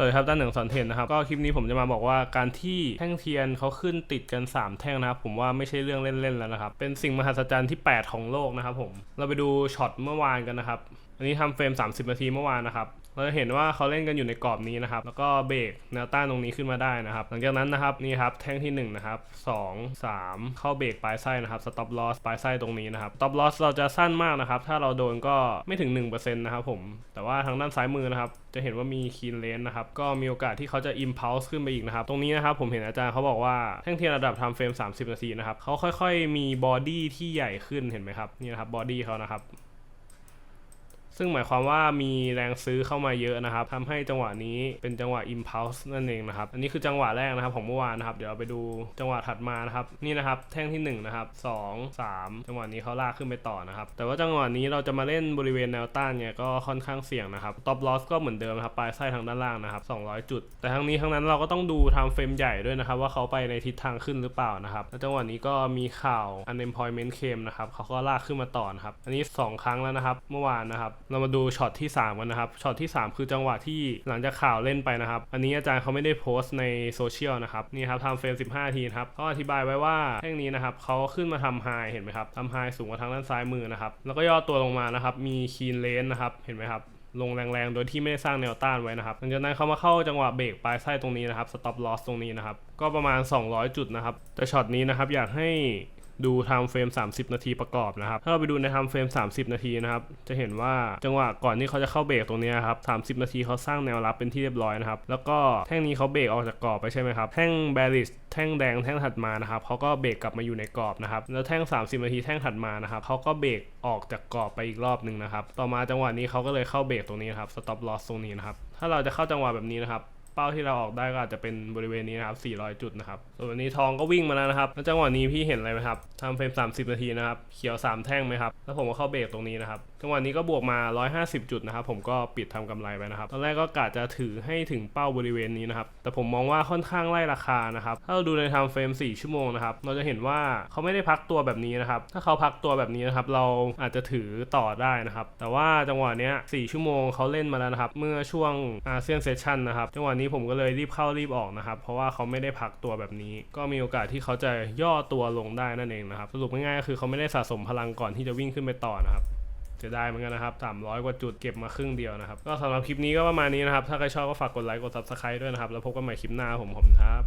สวัสดีครับด้านหนึ่งสอนเทนนะครับก็คลิปนี้ผมจะมาบอกว่าการที่แท่งเทียนเขาขึ้นติดกัน 3 แท่งนะครับผมว่าไม่ใช่เรื่องเล่นๆแล้วนะครับเป็นสิ่งมหัศจรรย์ที่ 8 ของโลกนะครับผมเราไปดูช็อตเมื่อวานกันนะครับ อันนี้ทำเฟรม 30 นาทีเมื่อวานนะครับ เราจะเห็นว่าเขาเล่นกันอยู่ในกรอบนี้นะครับ แล้วก็เบรกแนวต้านตรงนี้ขึ้นมาได้นะครับ หลังจากนั้นนะครับนี่ครับแท่งที่1นะครับ2 3 เข้าเบรกปลายไส้นะครับสต็อปลอสปลายไส้ตรงนี้นะครับสต็อปลอสเราจะสั้นมากนะครับ ถ้าเราโดนก็ไม่ถึง1%นะครับผม แต่ว่าทางด้านซ้ายมือนะครับจะเห็นว่ามีคีนเลนนะครับ ก็มีโอกาสที่เขาจะ impulse ขึ้นไปอีกนะครับ ตรงนี้นะครับผมเห็นอาจารย์เขาบอกว่าแท่งเทียนระดับ time frame 30 นาทีนะครับเขาค่อย ๆ มีบอดี้ที่ใหญ่ขึ้นเห็นไหมครับนี่นะครับบอดี้เขานะครับ ซึ่งหมายความว่ามีแรงซื้อเข้ามาเยอะนะครับทำให้จังหวะนี้เป็นจังหวะ impulse นั่นเองนะครับ อันนี้คือจังหวะแรกนะครับของเมื่อวานนะครับ เดี๋ยวเราไปดูจังหวะถัดมานะครับ นี่นะครับ แท่งที่1นะครับ2 3 จังหวะนี้เขาลากขึ้นไปต่อนะครับ แต่ว่าจังหวะนี้เราจะมาเล่นบริเวณแนวต้านเนี่ยก็ค่อนข้างเสี่ยงนะครับ top loss ก็เหมือนเดิมครับ ปลายไส้ทางด้านล่างนะครับ 200 จุด แต่ทั้งนี้ทั้งนั้นเราก็ต้องดู time frame ใหญ่ด้วยนะครับ ว่าเขาไปในทิศทางขึ้นหรือเปล่านะครับ แล้วจังหวะนี้ก็มีข่าว unemployment claim นะครับเขาก็ลากขึ้นมาต่อนะครับ อันนี้ 2 ครั้งแล้วนะครับ เมื่อวานนะครับเรามาดูช็อตที่ 3 กันนะครับ ช็อตที่ 3 คือจังหวะที่หลังจากข่าวเล่นไปนะครับ อันนี้อาจารย์เขาไม่ได้โพสต์ในโซเชียลนะครับ นี่ครับทำเฟรม 15 ทีนะครับเขาอธิบายไว้ว่าแท่งนี้นะครับเขาขึ้นมาทำไฮเห็นไหมครับทำไฮสูงกว่าทางด้านซ้ายมือนะครับ แล้วก็ย่อตัวลงมานะครับ มีคีนเลนนะครับ เห็นไหมครับลงแรงๆ โดยที่ไม่ได้สร้างแนวต้านไว้นะครับหลังจากนั้นเขามาเข้าจังหวะเบรกปลายไส้ตรงนี้นะครับ stop loss ตรงนี้นะครับ ก็ประมาณ 200 จุดนะครับ แต่ช็อตนี้นะครับอยากให้ ดูไทม์เฟรม 30 นาทีประกอบนะครับ ถ้าเราไปดูในไทม์เฟรม 30 นาทีนะครับ จะเห็นว่าจังหวะก่อนที่เขาจะเข้าเบรกตรงนี้ครับ 30 นาทีเขาสร้างแนวรับเป็นที่เรียบร้อยนะครับ แล้วก็แท่งนี้เขาเบรกออกจากกรอบไปใช่ไหมครับ แท่ง bearish แท่งแดงแท่งถัดมานะครับเขาก็เบรกกลับมาอยู่ในกรอบนะครับ แล้วแท่ง 30 นาทีแท่งถัดมานะครับเขาก็เบรกออกจากกรอบไปอีกรอบหนึ่งนะครับ ต่อมาจังหวะนี้เขาก็เลยเข้าเบรกตรงนี้ครับ stop loss ตรงนี้นะครับ ถ้าเราจะเข้าจังหวะแบบนี้นะครับ ป้าที่เราออกได้ก็อาจจะเป็นบริเวณนี้นะครับ 400 จุดนะครับส่วนวันนี้ทองก็วิ่งมาแล้วนะครับแล้วจังหวะนี้พี่เห็นอะไรไหมครับทำเฟรม 30 นาทีนะครับ เขียว 3 แท่งไหมครับ แล้วผมก็เข้าเบรกตรงนี้นะครับ จังหวะนี้ก็บวกมา 150 จุดนะครับ ผมก็ปิดทำกำไรไปนะครับ ตอนแรกก็กะจะถือให้ถึงเป้าบริเวณนี้นะครับ แต่ผมมองว่าค่อนข้างไล่ราคานะครับ ถ้าเราดูในทม์เฟรม 4 ชั่วโมงนะครับ เราจะเห็นว่าเขาไม่ได้พักตัวแบบนี้นะครับ ถ้าเขาพักตัวแบบนี้นะครับ เราอาจจะถือต่อได้นะครับ แต่ว่าจังหวะนี้4ชั่วโมงเขาเล่นมาแล้วนะครับ เมื่อช่วงอาเซียนเซสชันนะครับ จังหวะนี้ผมก็เลยรีบเข้ารีบออกนะครับ เพราะว่าเขาไม่ได้พักตัวแบบนี้ ก็มีโอกาสที่เขาจะย่อตัวลงได้นั่นเองนะครับ สรุปง่ายๆก็คือเขาไม่ได้สะสมพลังก่อนที่จะวิ่งขึ้นไปต่อนะครับจะได้เหมือนกันนะครับ 300 กว่าจุดเก็บมาครึ่งเดียวนะครับ ก็สำหรับคลิปนี้ก็ประมาณนี้นะครับ ถ้าใครชอบก็ฝากกดไลค์ กดซับสไคร b e ด้วยนะครับ แล้วพบกันใหม่คลิปหน้าผมผมครับ